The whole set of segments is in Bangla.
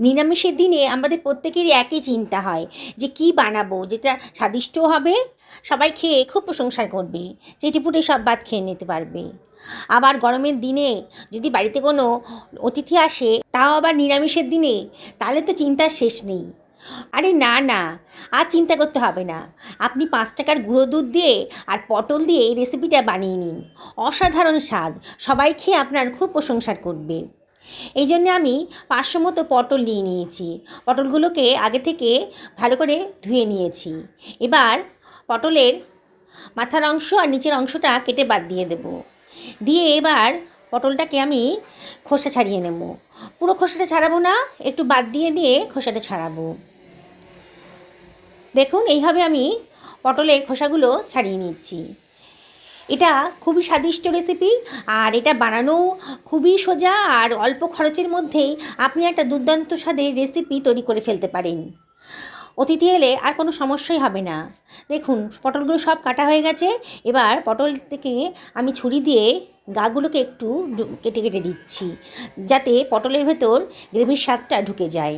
নিরামিষের দিনে আমাদের প্রত্যেকেরই একই চিন্তা হয় যে কি বানাবো, যেটা স্বাদিষ্টও হবে, সবাই খেয়ে খুব প্রশংসা করবে চেটেপুটে সব ভাত খেয়ে নিতে পারবে। আবার গরমের দিনে যদি বাড়িতে কোনো অতিথি আসে, তাও আবার নিরামিষের দিনে, তাহলে তো চিন্তার শেষ নেই। আরে না না, আর চিন্তা করতে হবে না। আপনি পাঁচ টাকার গুঁড়ো দুধ দিয়ে আর পটল দিয়ে এই রেসিপিটা বানিয়ে নিন। অসাধারণ স্বাদ, সবাই খেয়ে আপনার খুব প্রশংসা করবে। এই জন্যে আমি পাঁচশো মতো পটল নিয়ে নিয়েছি। পটলগুলোকে আগে থেকে ভালো করে ধুয়ে নিয়েছি। এবার পটলের মাথার অংশ আর নিচের অংশটা কেটে বাদ দিয়ে দেব। দিয়ে এবার পটলটাকে আমি খোসা ছাড়িয়ে নেব। পুরো খোসাটা ছাড়াবো না, একটু বাদ দিয়ে দিয়ে খোসাটা ছাড়াবো। দেখুন, এইভাবে আমি পটলের খোসাগুলো ছাড়িয়ে নিচ্ছি। এটা খুবই স্বাদিষ্ট রেসিপি আর এটা বানানো খুবই সোজা, আর অল্প খরচের মধ্যেই আপনি একটা দুর্দান্ত স্বাদের রেসিপি তৈরি করে ফেলতে পারেন। অতিথি এলে আর কোনো সমস্যাই হবে না। দেখুন, পটলগুলো সব কাটা হয়ে গেছে, এবার পটল থেকে আমি ছুরি দিয়ে গাগুলোকে একটু কেটে কেটে দিচ্ছি, যাতে পটলের ভেতর গ্রেভির স্বাদটা ঢুকে যায়।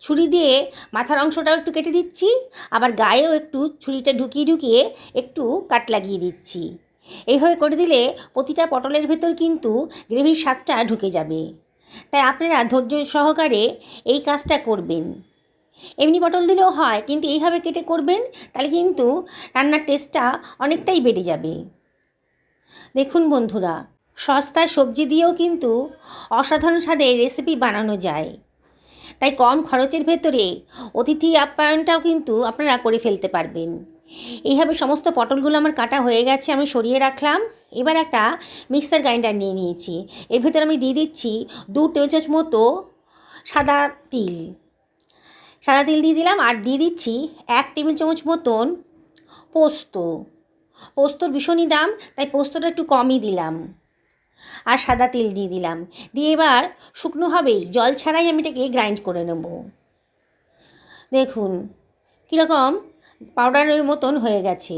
ছুরি দিয়ে মাথার অংশটাও একটু কেটে দিচ্ছি, আবার গায়েও একটু ছুরিটা ঢুকিয়ে ঢুকিয়ে একটু কাট লাগিয়ে দিচ্ছি। এইভাবে করে দিলে প্রতিটা পটলের ভেতর কিন্তু গ্রেভির স্বাদটা ঢুকে যাবে। তাই আপনারা ধৈর্য সহকারে এই কাজটা করবেন। এমনি পটল দিলেও হয়, কিন্তু এইভাবে কেটে করবেন, তাহলে কিন্তু রান্নার টেস্টটা অনেকটাই বেড়ে যাবে। দেখুন বন্ধুরা সস্তার সবজি দিয়েও কিন্তু অসাধারণ স্বাদের রেসিপি বানানো যায়। তাই কম খরচের ভেতরে অতিথি আপ্যায়নটাও কিন্তু আপনারা করে ফেলতে পারবেন। এইভাবে সমস্ত পটলগুলো আমার কাটা হয়ে গেছে, আমি সরিয়ে রাখলাম। এবার একটা মিক্সার গ্রাইন্ডার নিয়ে নিয়েছি। এর ভেতরে আমি দিয়ে দিচ্ছি দু টেবিল চামচ মতো সাদা তিল। সাদা তিল দিয়ে দিলাম আর দিয়ে দিচ্ছি এক টেবিল চামচ মতন পোস্ত। পোস্তর ভীষণই দাম, তাই পোস্তটা একটু কমই দিলাম। আর সাদা তিল দিয়ে দিলাম। দিয়ে এবার শুকনোভাবেই জল ছাড়াই আমি এটাকে গ্রাইন্ড করে নেব। দেখুন, কীরকম পাউডারের মতন হয়ে গেছে।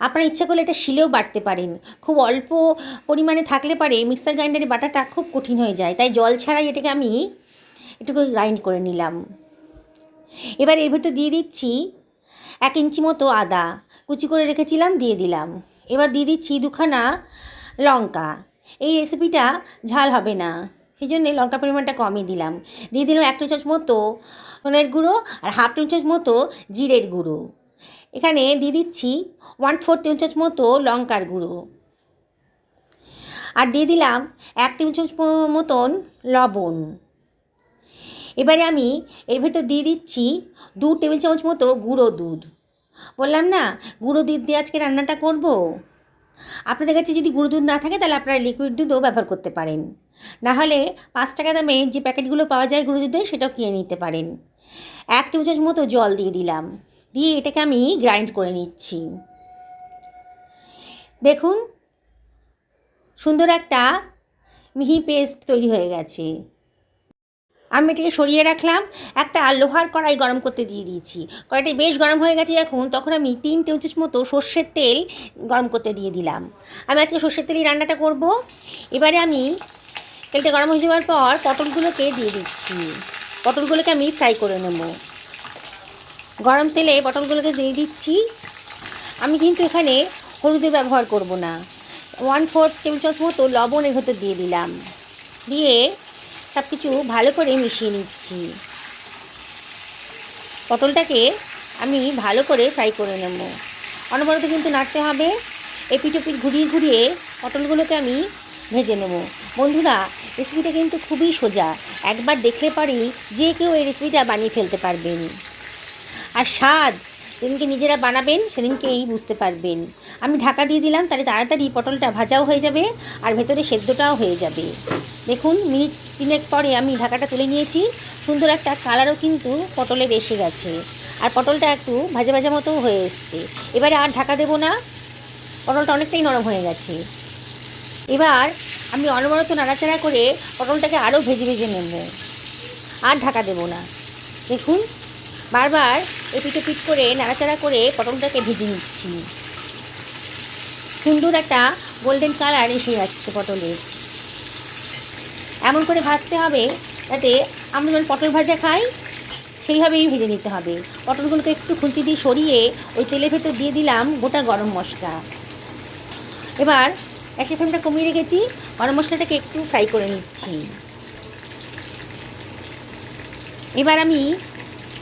আপনার ইচ্ছা করলে এটা শিলেও বাটতে পারেন। খুব অল্প পরিমাণে থাকলে পারে মিক্সার গ্রাইন্ডারে বাটাটা খুব কঠিন হয়ে যায়। তাই জল ছাড়াই এটাকে আমি একটু গ্রাইন্ড করে নিলাম। এবার এর ভেতর দিয়ে দিচ্ছি এক ইঞ্চি মতো আদা। কুচি করে রেখেছিলাম, দিয়ে দিলাম। এবার দিয়ে দিচ্ছি দুখানা লঙ্কা। এই রেসিপিটা ঝাল হবে না। সেই জন্যে লঙ্কার পরিমাণটা কমই দিলাম। দিয়ে দিলাম এক চামচ মতো ধনের গুঁড়ো আর হাফ চামচ মতো জিরের গুঁড়ো। এখানে দিয়ে দিচ্ছি ওয়ান ফোর টেবিল চামচ মতো লঙ্কার গুঁড়ো। আর দিয়ে দিলাম এক টেবিল চামচ মতন লবণ। এবারে আমি এর ভেতর দিয়ে দিচ্ছি দু টেবিল চামচ মতো গুঁড়ো দুধ। বললাম না, গুঁড়ো দুধ দিয়ে আজকে রান্নাটা করব? আপনাদের কাছে যদি গুঁড়ো দুধ না থাকে তাহলে আপনারা লিকুইড দুধও ব্যবহার করতে পারেন। না হলে পাঁচ টাকা দামে যে প্যাকেটগুলো পাওয়া যায় গুঁড়ো দুধে সেটাও কিনে নিতে পারেন। এক টেবিল চামচ মতো জল দিয়ে দিলাম। দিয়ে এটাকে আমি গ্রাইন্ড করে নিচ্ছি। দেখুন, সুন্দর একটা মিহি পেস্ট তৈরি হয়ে গেছে। আমি এটাকে সরিয়ে রাখলাম, একটা লোহার কড়াই গরম করতে দিয়ে দিয়েছি। কড়াইটা বেশ গরম হয়ে গেছে এখন, তখন আমি তিন টেবিল মতো সর্ষের তেল গরম করতে দিয়ে দিলাম। আমি আজকে সর্ষের তেলই রান্নাটা করব। এবারে আমি তেলটা গরম হয়ে যাওয়ার পর পটলগুলোকে দিয়ে দিচ্ছি। পটলগুলোকে আমি ফ্রাই করে নেব। গরম তেলে পটলগুলোকে দিয়ে দিচ্ছি। আমি কিন্তু এখানে হলুদের ব্যবহার করব না। ওয়ান ফোর টেবিল চামচ মতো লবণ এর ভেতর দিয়ে দিলাম। দিয়ে সব কিছু ভালো করে মিশিয়ে নিচ্ছি। পটলটাকে আমি ভালো করে ফ্রাই করে নেব। অনবরত কিন্তু নাড়তে হবে। এপিট ওপিট ঘুরিয়ে ঘুরিয়ে পটলগুলোকে আমি ভেজে নেব। বন্ধুরা রেসিপিটা কিন্তু খুবই সোজা। একবার দেখলে পারি যে কেউ এই রেসিপিটা বানিয়ে ফেলতে পারবেন। আর স্বাদ, যেদিনকে নিজেরা বানাবেন সেদিনকে এই বুঝতে পারবেন। আমি ঢাকা দিয়ে দিলাম, তাহলে তাড়াতাড়ি পটলটা ভাজাও হয়ে যাবে আর ভেতরে সেদ্ধটাও হয়ে যাবে। দেখুন, মিনিট তিনেক পরে আমি ঢাকাটা তুলে নিয়েছি। সুন্দর একটা কালারও কিন্তু পটলের এসে গেছে। আর পটলটা একটু ভাজা ভাজা মতো হয়ে এসছে। এবারে আর ঢাকা দেবো না। পটলটা অনেকটাই নরম হয়ে গেছে। এবার আমি অনবরত নাড়াচাড়া করে পটলটাকে আরও ভেজে ভেজে নেব। আর ঢাকা দেবো না। দেখুন বারবার এপিট ওপিট করে, নাড়াচাড়া করে পটলটাকে ভেজে নিচ্ছি। সুন্দর একটা গোল্ডেন কালার এসে যাচ্ছে পটলের। এমন করে ভাজতে হবে যাতে আমরা যেমন পটল ভাজা খাই, সেইভাবেই ভেজে নিতে হবে। পটলগুলোকে একটু খুন্তি দিয়ে সরিয়ে ওই তেলের ভেতর দিয়ে দিলাম গোটা গরম মশলা। এবার গ্যাসের ফ্লেমটা কমিয়ে রেখেছি, গরম মশলাটাকে একটু ফ্রাই করে নিচ্ছি। এবার আমি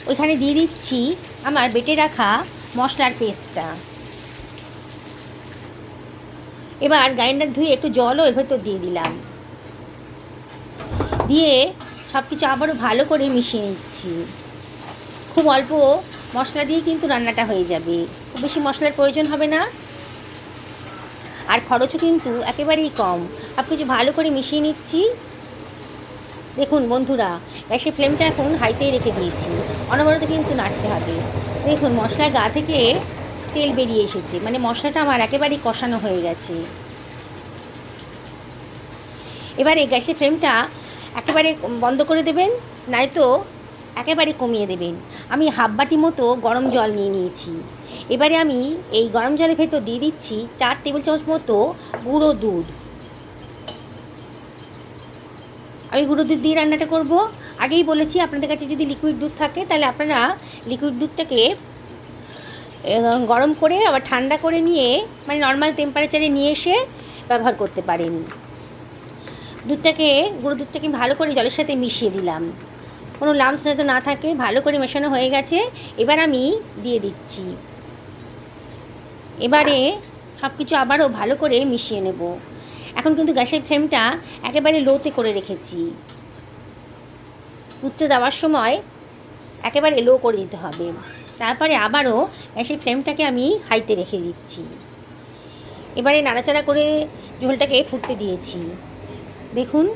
ওইখানে দিয়ে দিচ্ছি আমার বেটে রাখা মশলার পেস্টটা। এবার গ্রাইন্ডার ধুয়ে একটু জলও এর ভেতর দিয়ে দিলাম। দিয়ে সব কিছু আবারও ভালো করে মিশিয়ে নিচ্ছি। খুব অল্প মশলা দিয়ে কিন্তু রান্নাটা হয়ে যাবে। খুব বেশি মশলার প্রয়োজন হবে না। আর খরচও কিন্তু একেবারেই কম। সব কিছু ভালো করে মিশিয়ে নিচ্ছি। দেখুন বন্ধুরা, গ্যাসের ফ্লেমটা এখন হাইতেই রেখে দিয়েছি। অনবরত কিন্তু নাড়তে হবে। দেখুন, মশলা গা থেকে তেল বেরিয়ে এসেছে। মানে মশলাটা আমার একেবারেই কষানো হয়ে গেছে। এবারে গ্যাসের ফ্লেমটা একেবারে বন্ধ করে দেবেন, নয়তো একেবারে কমিয়ে দেবেন। আমি হাফ বাটি মতো গরম জল নিয়ে নিয়েছি। এবারে আমি এই গরম জলের ভেতর দিয়ে দিচ্ছি চার টেবিল চামচ মতো গুঁড়ো দুধ। আমি গুঁড়ো দুধ দিয়ে রান্নাটা করব। আগেই বলেছি, আপনাদের কাছে যদি লিকুইড দুধ থাকে, তাহলে আপনারা লিকুইড দুধটাকে গরম করে, আবার ঠান্ডা করে নিয়ে মানে নর্মাল টেম্পারেচারে নিয়ে এসে ব্যবহার করতে পারেন। দুধটাকে গুঁড়ো দুধটাকে ভালো করে জলের সাথে মিশিয়ে দিলাম। কোনো লামস যাতে না থাকে, ভালো করে মেশানো হয়ে গেছে। এবার আমি দিয়ে দিচ্ছি। এবারে সব কিছু আবারও ভালো করে মিশিয়ে নেব। এখন কিন্তু গ্যাসের ফ্লেমটা একেবারে লোতে করে রেখেছি। দুধটা দেওয়ার সময় একেবারে লো করে দিতে হবে। তারপরে আবারও গ্যাসের ফ্লেমটাকে আমি হাইতে রেখে দিচ্ছি। এবারে নাড়াচাড়া করে ঝোলটাকে ফুটতে দিয়েছি। দেখুন,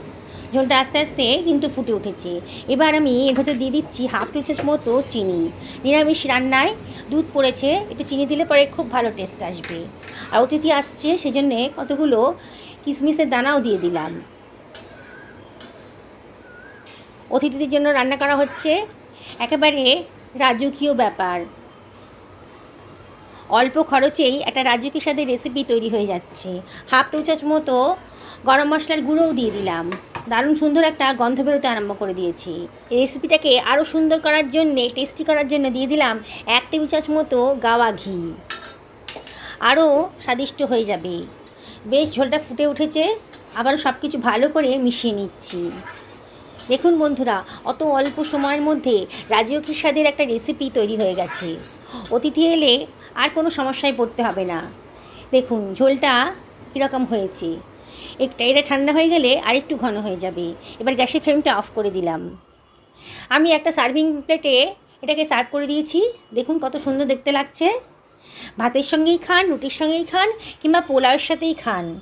ঝোলটা আস্তে আস্তে কিন্তু ফুটে উঠেছে। এবার আমি এর ভেতর দিয়ে দিচ্ছি হাফ টু চামচ মতো চিনি। নিরামিষ রান্নায় দুধ পড়েছে, একটু চিনি দিলে পরে খুব ভালো টেস্ট আসবে। আর অতিথি আসছে, সেজন্যে কতগুলো কিশমিশের দানাও দিয়ে দিলাম। অতিথিদের জন্য রান্না করা হচ্ছে একেবারে রাজকীয় ব্যাপার। অল্প খরচেই একটা রাজকীয় স্বাদের রেসিপি তৈরি হয়ে যাচ্ছে। হাফ টু চামচ মতো গরম মশলার গুঁড়োও দিয়ে দিলাম। দারুণ সুন্দর একটা গন্ধ বেরোতে আরম্ভ করে দিয়েছি। রেসিপিটাকে আরও সুন্দর করার জন্যে টেস্টি করার জন্য দিয়ে দিলাম এক টেবিল চামচ মতো গাওয়া ঘি। আরও স্বাদিষ্ট হয়ে যাবে। বেশ ঝোলটা ফুটে উঠেছে, আবারও সব কিছু ভালো করে মিশিয়ে নিচ্ছি। দেখুন বন্ধুরা, অত অল্প সময়ের মধ্যে রাজকীয় স্বাদের একটা রেসিপি তৈরি হয়ে গেছে। অতিথি এলে আর কোনো সমস্যায় পড়তে হবে না। দেখুন, ঝোলটা কীরকম হয়েছে। একটা এটা ঠান্ডা হয়ে গেলে আরেকটু ঘন হয়ে যাবে। এবার গ্যাসের ফ্লেমটা অফ করে দিলাম। আমি একটা সার্ভিং প্লেটে এটাকে সার্ভ করে দিয়েছি। দেখুন কত সুন্দর দেখতে লাগছে। ভাতের সঙ্গেই খান, রুটির সঙ্গেই খান কিংবা পোলাওয়ের সাথেই খান।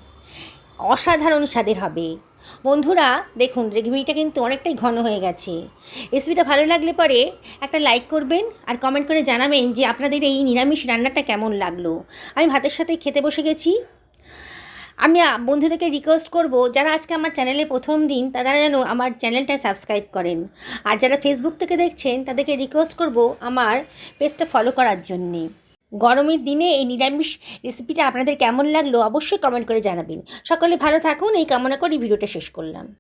অসাধারণ স্বাদের হবে। বন্ধুরা, দেখুন রেসিপিটা কিন্তু অনেকটাই ঘন হয়ে গেছে। রেসিপিটা ভালো লাগলে পরে একটা লাইক করবেন আর কমেন্ট করে জানাবেন যে আপনাদের এই নিরামিষ রান্নাটা কেমন লাগল। আমি ভাতের সাথে খেতে বসে গেছি। আমি বন্ধুদেরকে রিকোয়েস্ট করব, যারা আজকে আমার চ্যানেলে প্রথম দিন, তারা যেন আমার চ্যানেলটা সাবস্ক্রাইব করেন। আর যারা ফেসবুক থেকে দেখছেন, তাদেরকে রিকোয়েস্ট করব আমার পেজটা ফলো করার জন্যে। গরমের দিনে এই নিরামিষ রেসিপিটা আপনাদের কেমন লাগল অবশ্যই কমেন্ট করে জানাবেন। সকলে ভালো থাকুন, এই কামনা করে ভিডিওটা শেষ করলাম।